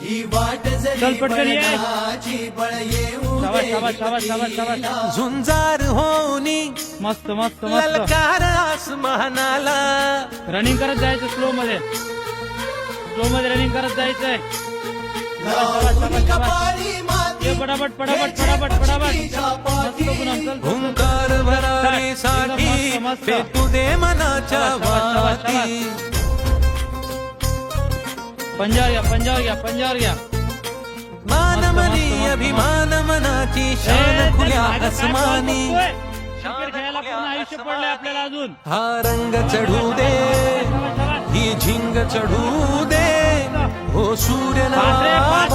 ही वाट जरी बळ येऊ झुंजार होनी मस्त मस्त ललकार आसमानाला. रनिंग करत जायचं स्लो मध्ये. स्लो मध्ये रनिंग करत जायचंय. पटापट पटापट पटापट पटापट. हुंकार मस्त. पेटू दे मनाच्या पंजावर घ्या पंजावर घ्या पंजावर घ्या मान मस्त, मनी मस्त. अभिमान मनाची शान खुल्या आसमानी? क्रिकेट खेळायला पूर्ण आयुष्य पडलंय आपल्याला अजून. हा रंग चढू दे. ही झिंग चढू दे. हो सूर्य पाच रे, पाच